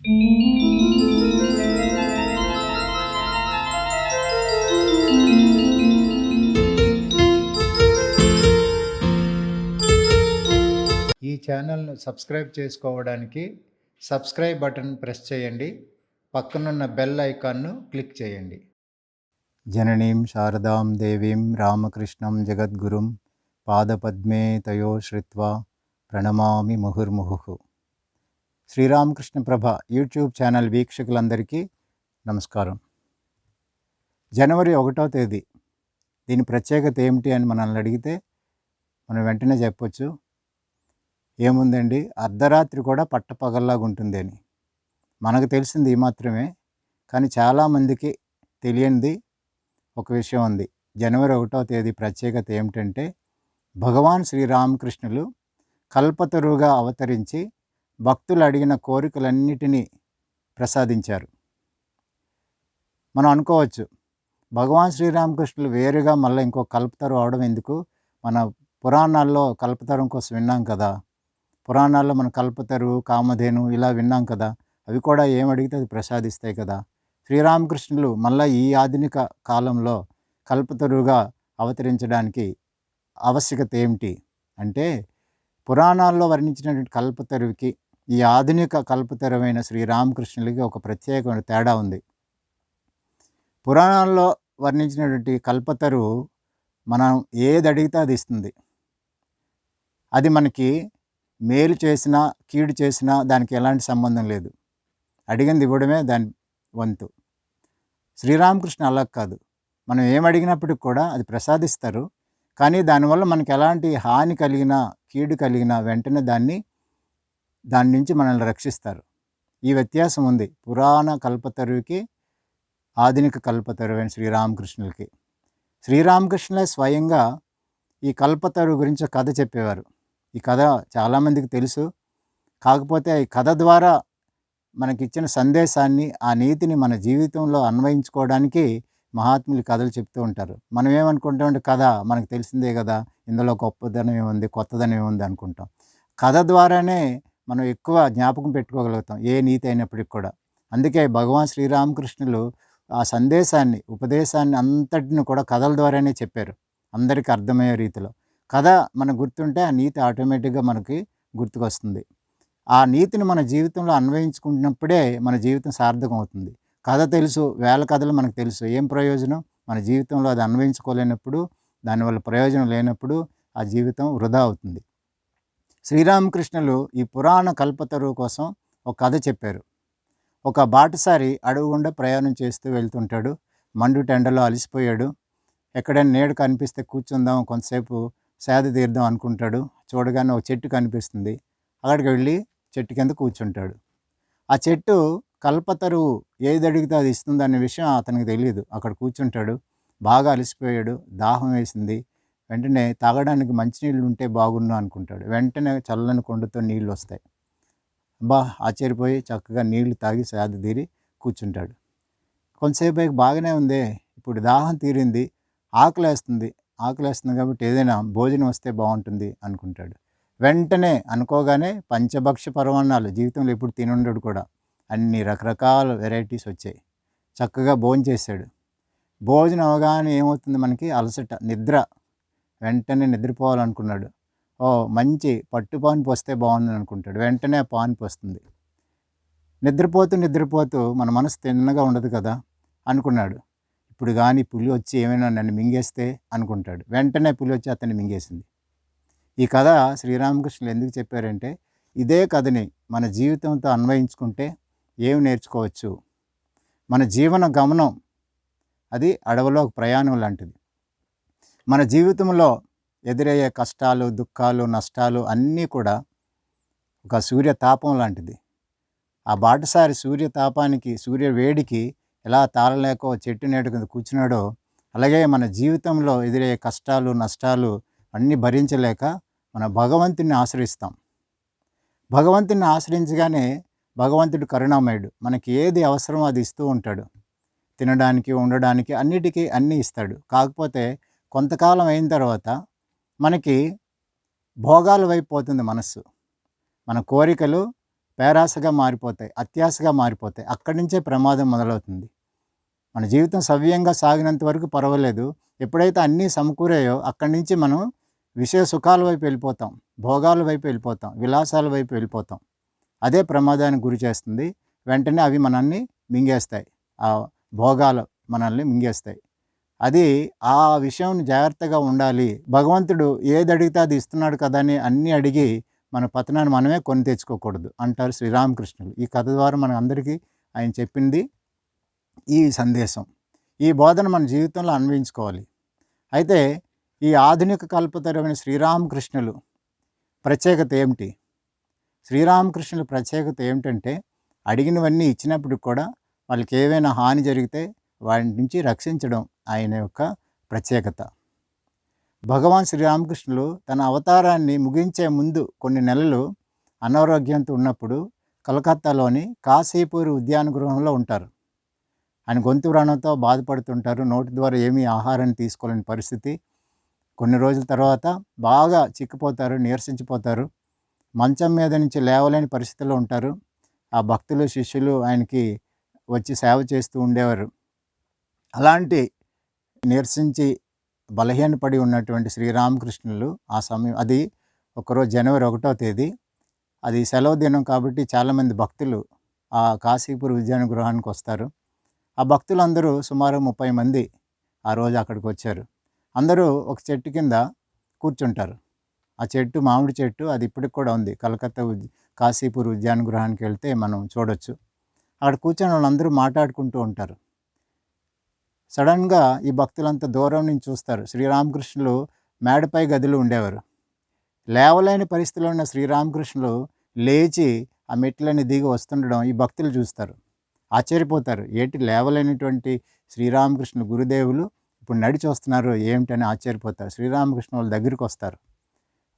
ఈ ఛానల్ను సబ్స్క్రైబ్ చేసుకోవడానికి సబ్స్క్రైబ్ బటన్ ప్రెస్ చేయండి. పక్కనున్న బెల్ ఐకాన్ను క్లిక్ చేయండి. జననీం శారదాం దేవీం రామకృష్ణం జగద్గురుం పాదపద్మే తయో శ్రిత్వా ప్రణమామి ముహుర్ముహు. శ్రీరామకృష్ణ ప్రభ యూట్యూబ్ ఛానల్ వీక్షకులందరికీ నమస్కారం. జనవరి ఒకటో తేదీ. దీని ప్రత్యేకత ఏమిటి అని మనల్ని అడిగితే మనం వెంటనే చెప్పొచ్చు. ఏముందండి? అర్ధరాత్రి కూడా పట్టపగల్లాగా ఉంటుంది అని మనకు తెలిసింది ఈ మాత్రమే కానీ చాలామందికి తెలియనిది ఒక విషయం ఉంది. జనవరి ఒకటో తేదీ ప్రత్యేకత ఏమిటంటే భగవాన్ శ్రీరామకృష్ణులు కల్పతరువుగా అవతరించి భక్తులు అడిగిన కోరికలన్నిటినీ ప్రసాదించారు. మనం అనుకోవచ్చు భగవాన్ శ్రీరామకృష్ణులు వేరుగా మళ్ళీ ఇంకో కల్పతరు అవడం ఎందుకు? మన పురాణాల్లో కల్పతరం కోసం విన్నాం కదా. పురాణాల్లో మన కల్పతరు కామధేను ఇలా విన్నాం కదా. అవి కూడా ఏమడిగితే అది ప్రసాదిస్తాయి కదా. శ్రీరామకృష్ణులు మళ్ళీ ఈ ఆధునిక కాలంలో కల్పతరుగా అవతరించడానికి ఆవశ్యకత ఏమిటి? అంటే పురాణాల్లో వర్ణించినటువంటి కల్పతరువుకి ఈ ఆధునిక కల్పతరమైన శ్రీరామకృష్ణులకి ఒక ప్రత్యేకమైన తేడా ఉంది. పురాణాల్లో వర్ణించినటువంటి కల్పతరు మనం ఏది అడిగితే అది ఇస్తుంది. అది మనకి మేలు చేసినా కీడు చేసినా దానికి ఎలాంటి సంబంధం లేదు. అడిగింది ఇవ్వడమే దాని వంతు. శ్రీరామకృష్ణ అలా కాదు. మనం ఏం అడిగినప్పటికి కూడా అది ప్రసాదిస్తారు. కానీ దానివల్ల మనకి ఎలాంటి హాని కలిగినా కీడు కలిగినా వెంటనే దాన్ని దాని నుంచి మనల్ని రక్షిస్తారు. ఈ వ్యత్యాసం ఉంది. పురాణ కల్పతరువుకి ఆధునిక కల్పతరువైన శ్రీరామకృష్ణులకి. శ్రీరామకృష్ణులే స్వయంగా ఈ కల్పతరువు గురించి కథ చెప్పేవారు. ఈ కథ చాలామందికి తెలుసు. కాకపోతే ఈ కథ ద్వారా మనకిచ్చిన సందేశాన్ని ఆ నీతిని మన జీవితంలో అన్వయించుకోవడానికి మహాత్ములు కథలు చెప్తూ ఉంటారు. మనం ఏమనుకుంటామంటే కథ మనకు తెలిసిందే కదా! ఇందులో గొప్పదనం ఏముంది కొత్తదనం ఏముంది అనుకుంటాం. కథ ద్వారానే మనం ఎక్కువ జ్ఞాపకం పెట్టుకోగలుగుతాం ఏ నీతి అయినప్పటికి కూడా. అందుకే భగవాన్ శ్రీరామకృష్ణులు ఆ సందేశాన్ని ఉపదేశాన్ని అంతటిని కూడా కథల ద్వారానే చెప్పారు. అందరికీ అర్థమయ్యే రీతిలో. కథ మనకు గుర్తుంటే ఆ నీతి ఆటోమేటిక్గా మనకి గుర్తుకొస్తుంది. ఆ నీతిని మన జీవితంలో అన్వయించుకుంటున్నప్పుడే మన జీవితం సార్థకం అవుతుంది కథ తెలుసు వేల కథలు మనకు తెలుసు. ఏం ప్రయోజనం? మన జీవితంలో అది అన్వయించుకోలేనప్పుడు దానివల్ల ప్రయోజనం లేనప్పుడు ఆ జీవితం వృధా అవుతుంది. శ్రీరామకృష్ణులు ఈ పురాణ కల్పతరువు కోసం ఒక కథ చెప్పారు. ఒక బాటసారి అడవి ప్రయాణం చేస్తూ వెళ్తుంటాడు. మండు టెండలో అలసిపోయాడు. ఎక్కడైనా నీడ కనిపిస్తే కూర్చుందాం కొంతసేపు సేద తీర్దాం అనుకుంటాడు. చూడగానే ఒక చెట్టు కనిపిస్తుంది. అక్కడికి వెళ్ళి చెట్టు కింద కూర్చుంటాడు. ఆ చెట్టు కల్పతరువు ఏది అడిగితే అది ఇస్తుంది అనే విషయం అతనికి తెలియదు అక్కడ కూర్చుంటాడు. బాగా అలసిపోయాడు. దాహం వేసింది. వెంటనే తాగడానికి మంచినీళ్ళు ఉంటే బాగుండు అనుకుంటాడు. వెంటనే చల్లని కొండతో నీళ్ళు వస్తాయి. బా ఆశ్చర్యపోయి చక్కగా నీళ్ళు తాగి సాధ తీరి కూర్చుంటాడు. కొంతసేపు బాగానే ఉంది. ఇప్పుడు దాహం తీరింది. ఆకలేస్తుంది. ఆకలేస్తుంది కాబట్టి ఏదైనా భోజనం వస్తే బాగుంటుంది అనుకుంటాడు. వెంటనే అనుకోగానే పంచభక్ష పరమాణాలు జీవితంలో ఎప్పుడు తినుండడు కూడా. అన్ని రకరకాల వెరైటీస్ వచ్చాయి. చక్కగా భోజనం చేశాడు భోజనం అవగానే ఏమవుతుంది మనకి? అలసట నిద్ర వెంటనే నిద్రపోవాలనుకున్నాడు. ఓ మంచి పట్టు పాన్పు వస్తే బాగుంది అనుకుంటాడు. వెంటనే ఆ పాన్పు వస్తుంది నిద్రపోతూ నిద్రపోతూ మన మనసు తిన్నగా ఉండదు కదా అనుకున్నాడు. ఇప్పుడు కానీ పులి వచ్చి ఏమైనా నన్ను మింగేస్తే అనుకుంటాడు. వెంటనే పులి వచ్చి అతన్ని మింగేసింది. ఈ కథ శ్రీరామకృష్ణులు ఎందుకు చెప్పారంటే ఇదే కథని మన జీవితంతో అన్వయించుకుంటే ఏమి నేర్చుకోవచ్చు? మన జీవన గమనం అది అడవిలో ఒక ప్రయాణం లాంటిది. మన జీవితంలో ఎదురయ్యే కష్టాలు దుఃఖాలు నష్టాలు అన్నీ కూడా ఒక సూర్యతాపం లాంటిది. ఆ బాటసారి సూర్యతాపానికి సూర్య వేడికి ఎలా తాళలేక చెట్టు నేడు కింద కూర్చున్నాడో అలాగే మన జీవితంలో ఎదురయ్యే కష్టాలు నష్టాలు అన్నీ భరించలేక మన భగవంతుని ఆశ్రయిస్తాం. భగవంతుని ఆశ్రయించగానే భగవంతుడు కరుణామయుడు. మనకి ఏది అవసరమో అది ఇస్తూ ఉంటాడు. తినడానికి ఉండడానికి అన్నిటికీ అన్నీ ఇస్తాడు. కాకపోతే కొంతకాలం అయిన తర్వాత మనకి భోగాల వైపు పోతుంది మనస్సు. మన కోరికలు పేరాసగా మారిపోతాయి అత్యాశగా మారిపోతాయి. అక్కడి నుంచే ప్రమాదం మొదలవుతుంది. మన జీవితం సవ్యంగా సాగినంత వరకు పర్వాలేదు. ఎప్పుడైతే అన్నీ సమకూరాయో అక్కడి నుంచి మనం విషయ సుఖాల వైపు వెళ్ళిపోతాం భోగాల వైపు వెళ్ళిపోతాం విలాసాల వైపు వెళ్ళిపోతాం. అదే ప్రమాదానికి గురి చేస్తుంది. వెంటనే అవి మనల్ని మింగేస్తాయి. ఆ భోగాలు మనల్ని మింగేస్తాయి. అది ఆ విషయం జాగ్రత్తగా ఉండాలి. భగవంతుడు ఏది అడిగితే అది ఇస్తున్నాడు కదా అని అన్నీ అడిగి మన పతనాన్ని మనమే కొని తెచ్చుకోకూడదు అంటారు శ్రీరామకృష్ణులు. ఈ కథ ద్వారా మన అందరికీ ఆయన చెప్పింది ఈ సందేశం. ఈ బోధన మన జీవితంలో అన్వయించుకోవాలి. అయితే ఈ ఆధునిక కల్పతరమైన శ్రీరామకృష్ణులు ప్రత్యేకత ఏమిటి? శ్రీరామకృష్ణుల ప్రత్యేకత ఏమిటంటే అడిగినవన్నీ ఇచ్చినప్పుడు కూడా వాళ్ళకి ఏవైనా హాని జరిగితే వాటి నుంచి రక్షించడం ఆయన యొక్క ప్రత్యేకత. భగవాన్ శ్రీరామకృష్ణులు తన అవతారాన్ని ముగించే ముందు కొన్ని నెలలు అనారోగ్యంతో ఉన్నప్పుడు కలకత్తాలోని కాశీపూర్ ఉద్యాన గృహంలో ఉంటారు. ఆయన గొంతు వ్రణంతో బాధపడుతుంటారు నోటి ద్వారా ఏమీ ఆహారాన్ని తీసుకోలేని పరిస్థితి. కొన్ని రోజుల తర్వాత బాగా చిక్కిపోతారు నీరసించిపోతారు మంచం మీద నుంచి లేవలేని పరిస్థితిలో ఉంటారు. ఆ భక్తులు శిష్యులు ఆయనకి వచ్చి సేవ చేస్తూ ఉండేవారు. అలాంటి నీరసించి బలహీనపడి ఉన్నటువంటి శ్రీరామకృష్ణులు ఆ సమయం అది ఒకరోజు జనవరి ఒకటో తేదీ. అది సెలవు దినం కాబట్టి చాలామంది భక్తులు ఆ కాశీపూర్ ఉద్యాన గృహానికి వస్తారు. ఆ భక్తులందరూ సుమారు ముప్పై మంది ఆ రోజు అక్కడికి వచ్చారు. అందరూ ఒక చెట్టు కింద కూర్చుంటారు. ఆ చెట్టు మామిడి చెట్టు అది ఇప్పటికి కూడా ఉంది. కలకత్తా ఉద్ కాశీపూర్ ఉద్యాన గృహానికి వెళ్తే మనం చూడొచ్చు. అక్కడ కూర్చొని వాళ్ళందరూ మాట్లాడుకుంటూ ఉంటారు. సడన్గా ఈ భక్తులంతా దూరం నుంచి చూస్తారు. శ్రీరామకృష్ణులు మేడపై గదిలో ఉండేవారు. లేవలేని పరిస్థితిలో ఉన్న శ్రీరామకృష్ణులు లేచి ఆ మెట్లని దిగి వస్తుండడం ఈ భక్తులు చూస్తారు. ఆశ్చర్యపోతారు. ఏంటి లేవలేనటువంటి శ్రీరామకృష్ణ గురుదేవులు ఇప్పుడు నడిచి వస్తున్నారు ఏమిటని ఆశ్చర్యపోతారు. శ్రీరామకృష్ణ వాళ్ళ దగ్గరికి వస్తారు.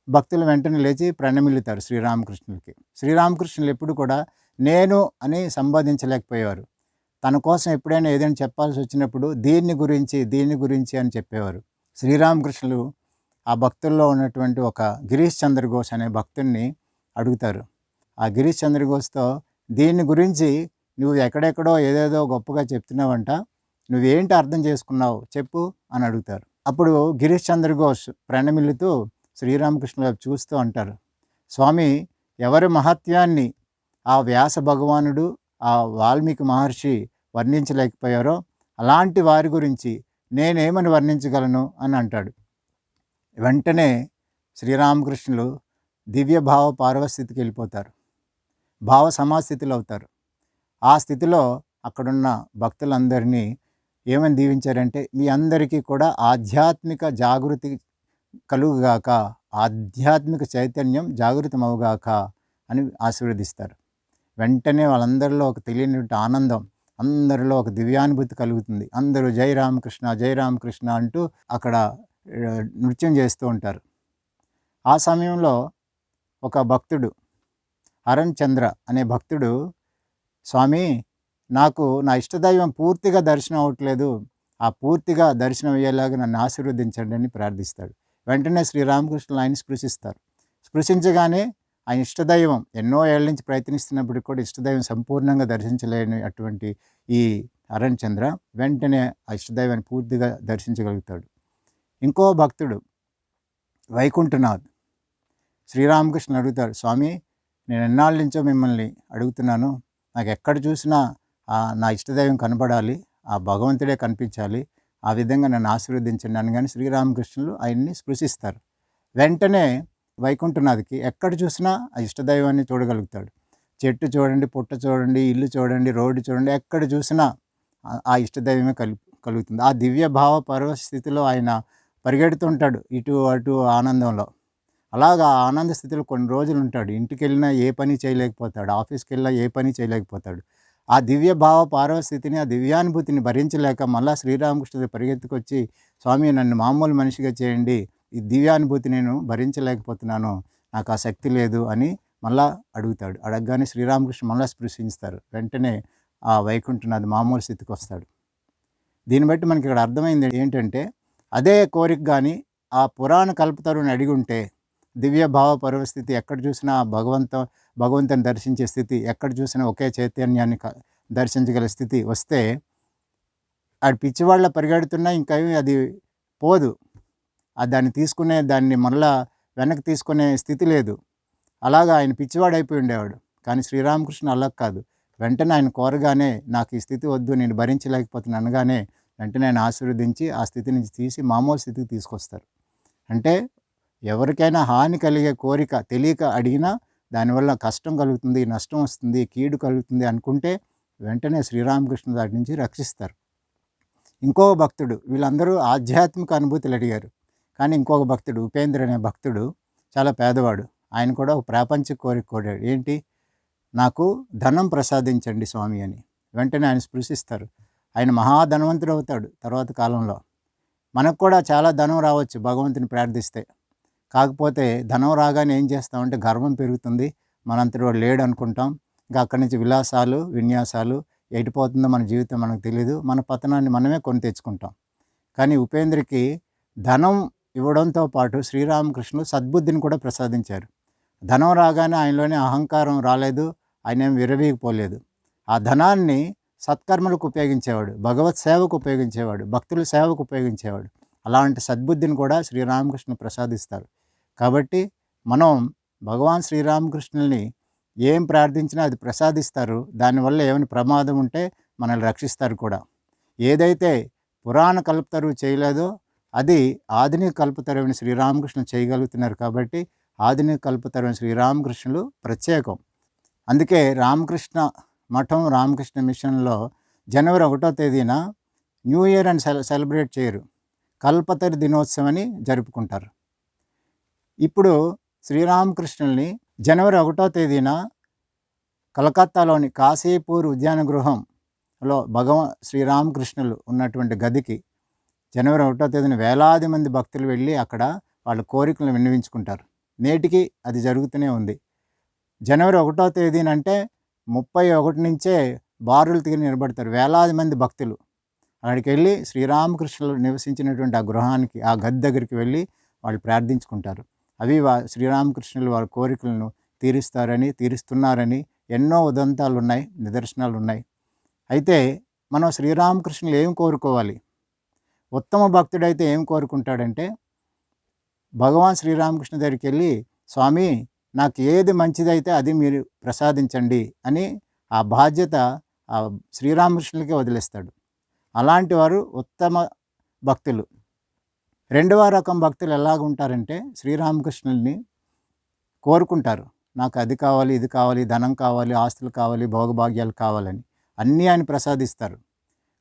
భక్తులు వెంటనే లేచి ప్రణమిల్లుతారు శ్రీరామకృష్ణులకి. శ్రీరామకృష్ణులు ఎప్పుడు కూడా నేను అని సంబోధించలేకపోయేవారు. తన కోసం ఎప్పుడైనా ఏదైనా చెప్పాల్సి వచ్చినప్పుడు దీన్ని గురించి దీన్ని గురించి అని చెప్పేవారు. శ్రీరామకృష్ణులు ఆ భక్తుల్లో ఉన్నటువంటి ఒక గిరీష్ చంద్రఘోష్ అనే భక్తుడిని అడుగుతారు. ఆ గిరీష్ చంద్రఘోష్తో దీని గురించి నువ్వు ఎక్కడెక్కడో ఏదేదో గొప్పగా చెప్తున్నావంట నువ్వేంటి అర్థం చేసుకున్నావు చెప్పు అని అడుగుతారు. అప్పుడు గిరీష్ చంద్రఘోష్ ప్రణమిల్లుతూ శ్రీరామకృష్ణుల చూస్తూ అంటారు. స్వామి ఎవరి మహత్యాన్ని? ఆ వ్యాస భగవానుడు ఆ వాల్మీకి మహర్షి వర్ణించలేకపోయారో అలాంటి వారి గురించి నేనేమని వర్ణించగలను అని అంటాడు. వెంటనే శ్రీరామకృష్ణులు దివ్య భావ పార్వస్థితికి వెళ్ళిపోతారు. భావ సమాస్థితిలో అవుతారు. ఆ స్థితిలో అక్కడున్న భక్తులందరినీ ఏమని దీవించారంటే మీ అందరికీ కూడా ఆధ్యాత్మిక జాగృతి కలుగుగాక ఆధ్యాత్మిక చైతన్యం జాగృతమవుగాక అని ఆశీర్వదిస్తారు. వెంటనే వాళ్ళందరిలో ఒక తెలియనటువంటి ఆనందం అందరిలో ఒక దివ్యానుభూతి కలుగుతుంది. అందరూ జై రామకృష్ణ జై రామకృష్ణ అంటూ అక్కడ నృత్యం చేస్తూ ఉంటారు. ఆ సమయంలో ఒక భక్తుడు అరణ్ చంద్ర అనే భక్తుడు స్వామి నాకు నా ఇష్టదైవం పూర్తిగా దర్శనం అవ్వట్లేదు. ఆ పూర్తిగా దర్శనం అయ్యేలాగా నన్ను ఆశీర్వదించండి అని ప్రార్థిస్తాడు. వెంటనే శ్రీరామకృష్ణులు ఆయన స్పృశిస్తారు. స్పృశించగానే ఆయన ఇష్టదైవం ఎన్నో ఏళ్ళ నుంచి ప్రయత్నిస్తున్నప్పటికీ కూడా ఇష్టదైవం సంపూర్ణంగా దర్శించలేని అటువంటి ఈ అరణ్ చంద్ర వెంటనే ఆ ఇష్టదైవాన్ని పూర్తిగా దర్శించగలుగుతాడు. ఇంకో భక్తుడు వైకుంఠనాథ్. శ్రీరామకృష్ణ అడుగుతాడు స్వామి నేను ఎన్నాళ్ళ నుంచో మిమ్మల్ని అడుగుతున్నాను. నాకు ఎక్కడ చూసినా నా ఇష్టదైవం కనబడాలి ఆ భగవంతుడే కనిపించాలి ఆ విధంగా నన్ను ఆశీర్వదించండి అని కానీ శ్రీరామకృష్ణులు ఆయన్ని స్పృశిస్తారు. వెంటనే వైకుంఠనాథ్కి ఎక్కడ చూసినా ఆ ఇష్టదైవాన్ని చూడగలుగుతాడు. చెట్టు చూడండి పుట్ట చూడండి ఇల్లు చూడండి రోడ్డు చూడండి ఎక్కడ చూసినా ఆ- ఇష్టదైవమే కలు కలుగుతుంది. ఆ దివ్య భావ పర్వ స్థితిలో ఆయన పరిగెడుతుంటాడు ఇటు అటు ఆనందంలో. అలాగా ఆ ఆనంద స్థితిలో కొన్ని రోజులు ఉంటాడు. ఇంటికి వెళ్ళినా ఏ పని చేయలేకపోతాడు. ఆఫీస్కి వెళ్ళినా ఏ పని చేయలేకపోతాడు. ఆ దివ్య భావ పార్వ స్థితిని ఆ దివ్యానుభూతిని భరించలేక మళ్ళా శ్రీరామకృష్ణుడు పరిగెత్తుకొచ్చి స్వామి నన్ను మామూలు మనిషిగా చేయండి. ఈ దివ్యానుభూతి నేను భరించలేకపోతున్నాను నాకు ఆ శక్తి లేదు అని మళ్ళా అడుగుతాడు. అడగగానే శ్రీరామకృష్ణ మళ్ళా స్పృశిస్తారు వెంటనే ఆ వైకుంఠనాథ్ మామూలు స్థితికి వస్తాడు. దీన్ని బట్టి మనకి ఇక్కడ అర్థమైంది ఏంటంటే అదే కోరిక కానీ ఆ పురాణ కల్పతరుని అడిగి ఉంటే దివ్య భావ పరిస్థితి ఎక్కడ చూసినా భగవంత భగవంతుని దర్శించే స్థితి ఎక్కడ చూసినా ఒకే చైతన్యాన్ని దర్శించగల స్థితి వస్తే ఆ పిచ్చివాళ్ళ పరిగెడుతున్నా ఇంకా అది పోదు. దాన్ని తీసుకునే దాన్ని మళ్ళా వెనక్కి తీసుకునే స్థితి లేదు. అలాగా ఆయన పిచ్చివాడైపోయి ఉండేవాడు. కానీ శ్రీరామకృష్ణ అలా కాదు. వెంటనే ఆయన కోరగానే నాకు ఈ స్థితి వద్దు నేను భరించలేకపోతున్నాను అనగానే వెంటనే ఆయన ఆశీర్వదించి ఆ స్థితి నుంచి తీసి మామూలు స్థితికి తీసుకొస్తారు. అంటే ఎవరికైనా హాని కలిగే కోరిక తెలియక అడిగినా దానివల్ల కష్టం కలుగుతుంది నష్టం వస్తుంది కీడు కలుగుతుంది అనుకుంటే వెంటనే శ్రీరామకృష్ణ దాటి నుంచి రక్షిస్తారు. ఇంకో భక్తుడు వీళ్ళందరూ ఆధ్యాత్మిక అనుభూతులు అడిగారు. కానీ ఇంకొక భక్తుడు ఉపేంద్ర అనే భక్తుడు చాలా పేదవాడు. ఆయన కూడా ఒక ప్రాపంచిక కోరిక కోరాడు. ఏంటి? నాకు ధనం ప్రసాదించండి స్వామి అని. వెంటనే ఆయన స్పృశిస్తారు. ఆయన మహాధనవంతుడు అవుతాడు తర్వాత కాలంలో. మనకు కూడా చాలా ధనం రావచ్చు భగవంతుని ప్రార్థిస్తే. కాకపోతే ధనం రాగానే ఏం చేస్తామంటే గర్వం పెరుగుతుంది. మనంతటి వాడు లేడు అనుకుంటాం. ఇంకా అక్కడి నుంచి విలాసాలు విన్యాసాలు ఎటుపోతుందో మన జీవితం మనకు తెలియదు మన పతనాన్ని మనమే కొని తెచ్చుకుంటాం. కానీ ఉపేంద్రకి ధనం ఇవ్వడంతో పాటు శ్రీరామకృష్ణుడు సద్బుద్ధిని కూడా ప్రసాదించారు. ధనం రాగానే ఆయనలోనే అహంకారం రాలేదు ఆయన ఏం విరవీగిపోలేదు ఆ ధనాన్ని సత్కర్మలకు ఉపయోగించేవాడు భగవత్ సేవకు ఉపయోగించేవాడు భక్తుల సేవకు ఉపయోగించేవాడు. అలాంటి సద్బుద్ధిని కూడా శ్రీరామకృష్ణ ప్రసాదిస్తారు. కాబట్టి మనం భగవాన్ శ్రీరామకృష్ణుల్ని ఏం ప్రార్థించినా అది ప్రసాదిస్తారు. దానివల్ల ఏమైనా ప్రమాదం ఉంటే మనల్ని రక్షిస్తారు కూడా. ఏదైతే పురాణ కల్పతరు చేయలేదో అది ఆధునిక కల్పతరమైన శ్రీరామకృష్ణ చేయగలుగుతున్నారు కాబట్టి ఆధునిక కల్పతరమైన శ్రీరామకృష్ణులు ప్రత్యేకం. అందుకే రామకృష్ణ మఠం రామకృష్ణ మిషన్లో జనవరి ఒకటో తేదీన న్యూ ఇయర్ అని సెల సెలబ్రేట్ చేయరు. కల్పతరి దినోత్సవం అని జరుపుకుంటారు. ఇప్పుడు శ్రీరామకృష్ణుల్ని జనవరి ఒకటో తేదీన కలకత్తాలోని కాశీపూర్ ఉద్యాన గృహంలో భగవ శ్రీరామకృష్ణులు ఉన్నటువంటి గదికి జనవరి ఒకటో తేదీన వేలాది మంది భక్తులు వెళ్ళి అక్కడ వాళ్ళ కోరికలను విన్నవించుకుంటారు. నేటికి అది జరుగుతూనే ఉంది. జనవరి ఒకటో తేదీనంటే ముప్పై ఒకటి నుంచే బారులు తిరిగి నిలబడతారు. వేలాది మంది భక్తులు. అక్కడికి వెళ్ళి శ్రీరామకృష్ణులు నివసించినటువంటి ఆ గృహానికి ఆ గది దగ్గరికి వెళ్ళి వాళ్ళు ప్రార్థించుకుంటారు. అవి వా శ్రీరామకృష్ణులు వాళ్ళ కోరికలను తీరుస్తారని తీరుస్తున్నారని ఎన్నో ఉదంతాలు ఉన్నాయి నిదర్శనాలు ఉన్నాయి అయితే మనం శ్రీరామకృష్ణులు ఏం కోరుకోవాలి? ఉత్తమ భక్తుడైతే ఏం కోరుకుంటాడంటే భగవాన్ శ్రీరామకృష్ణ దగ్గరికి వెళ్ళి స్వామి నాకు ఏది మంచిదైతే అది మీరు ప్రసాదించండి అని ఆ బాధ్యత ఆ శ్రీరామకృష్ణులకే వదిలేస్తాడు. అలాంటి వారు ఉత్తమ భక్తులు. రెండవ రకం భక్తులు ఎలాగ ఉంటారంటే శ్రీరామకృష్ణుల్ని కోరుకుంటారు. నాకు అది కావాలి ఇది కావాలి ధనం కావాలి ఆస్తులు కావాలి భోగభాగ్యాలు కావాలని అన్నీ ఆయన ప్రసాదిస్తారు.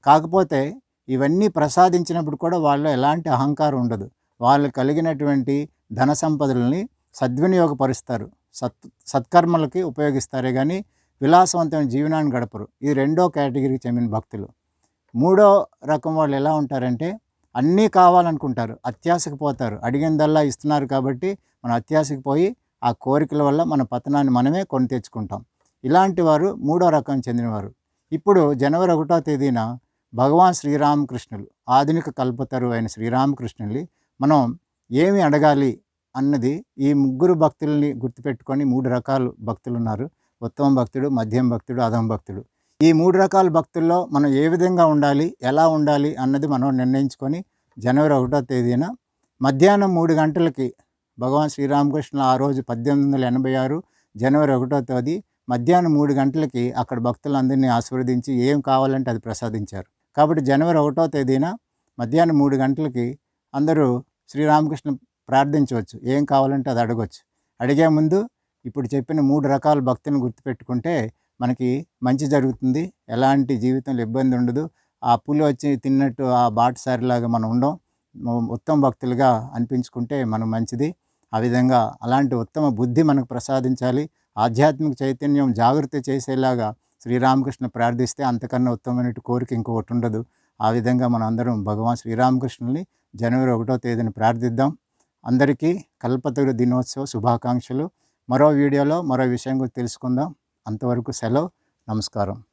కాకపోతే ఇవన్నీ ప్రసాదించినప్పుడు కూడా వాళ్ళు ఎలాంటి అహంకారం ఉండదు. వాళ్ళు కలిగినటువంటి ధన సంపదలని సద్వినియోగపరుస్తారు. సత్ సత్కర్మలకి ఉపయోగిస్తారే కానీ విలాసవంతమైన జీవనాన్ని గడపరు. ఇది రెండో కేటగిరీకి చెందిన భక్తులు. మూడో రకం వాళ్ళు ఎలా ఉంటారంటే అన్నీ కావాలనుకుంటారు. అత్యాశకు పోతారు. అడిగిందల్లా ఇస్తున్నారు కాబట్టి మనం అత్యాశకు పోయి ఆ కోరికల వల్ల మన పతనాన్ని మనమే కొని తెచ్చుకుంటాం. ఇలాంటి వారు మూడో రకం చెందినవారు. ఇప్పుడు జనవరి ఒకటో తేదీన భగవాన్ శ్రీరామకృష్ణులు ఆధునిక కల్పతరు అయిన శ్రీరామకృష్ణుల్ని మనం ఏమి అడగాలి అన్నది ఈ ముగ్గురు భక్తుల్ని గుర్తుపెట్టుకొని మూడు రకాల భక్తులు ఉన్నారు. ఉత్తమ భక్తుడు మధ్యం భక్తుడు అధమ భక్తుడు. ఈ మూడు రకాల భక్తుల్లో మనం ఏ విధంగా ఉండాలి ఎలా ఉండాలి అన్నది మనం నిర్ణయించుకొని జనవరి ఒకటో తేదీన మధ్యాహ్నం మూడు గంటలకి భగవాన్ శ్రీరామకృష్ణ ఆ రోజు పద్దెనిమిది వందల ఎనభై ఆరు జనవరి ఒకటో తేదీ మధ్యాహ్నం మూడు గంటలకి అక్కడ భక్తులందరినీ ఆశీర్వదించి ఏం కావాలంటే అది ప్రసాదించారు. కాబట్టి జనవరి ఒకటో తేదీన మధ్యాహ్నం మూడు గంటలకి అందరూ శ్రీరామకృష్ణ ప్రార్థించవచ్చు. ఏం కావాలంటే అది అడగవచ్చు అడిగే ముందు ఇప్పుడు చెప్పిన మూడు రకాల భక్తులను గుర్తుపెట్టుకుంటే మనకి మంచి జరుగుతుంది. ఎలాంటి జీవితంలో ఇబ్బంది ఉండదు. ఆ పులి వచ్చి తిన్నట్టు ఆ బాటసారిలాగా మనం ఉండం. ఉత్తమ భక్తులుగా అనిపించుకుంటే మనం మంచిది. ఆ విధంగా అలాంటి ఉత్తమ బుద్ధి మనకు ప్రసాదించాలి. ఆధ్యాత్మిక చైతన్యం జాగ్రత్త చేసేలాగా శ్రీరామకృష్ణ ప్రార్థిస్తే అంతకన్నా ఉత్తమమైన కోరిక ఇంకొకటి ఉండదు. ఆ విధంగా మనం అందరం భగవాన్ శ్రీరామకృష్ణుని జనవరి ఒకటో తేదీన ప్రార్థిద్దాం. అందరికీ కల్పతరు దినోత్సవ శుభాకాంక్షలు. మరో వీడియోలో మరో విషయం గురించి తెలుసుకుందాం. అంతవరకు సెలవు. నమస్కారం.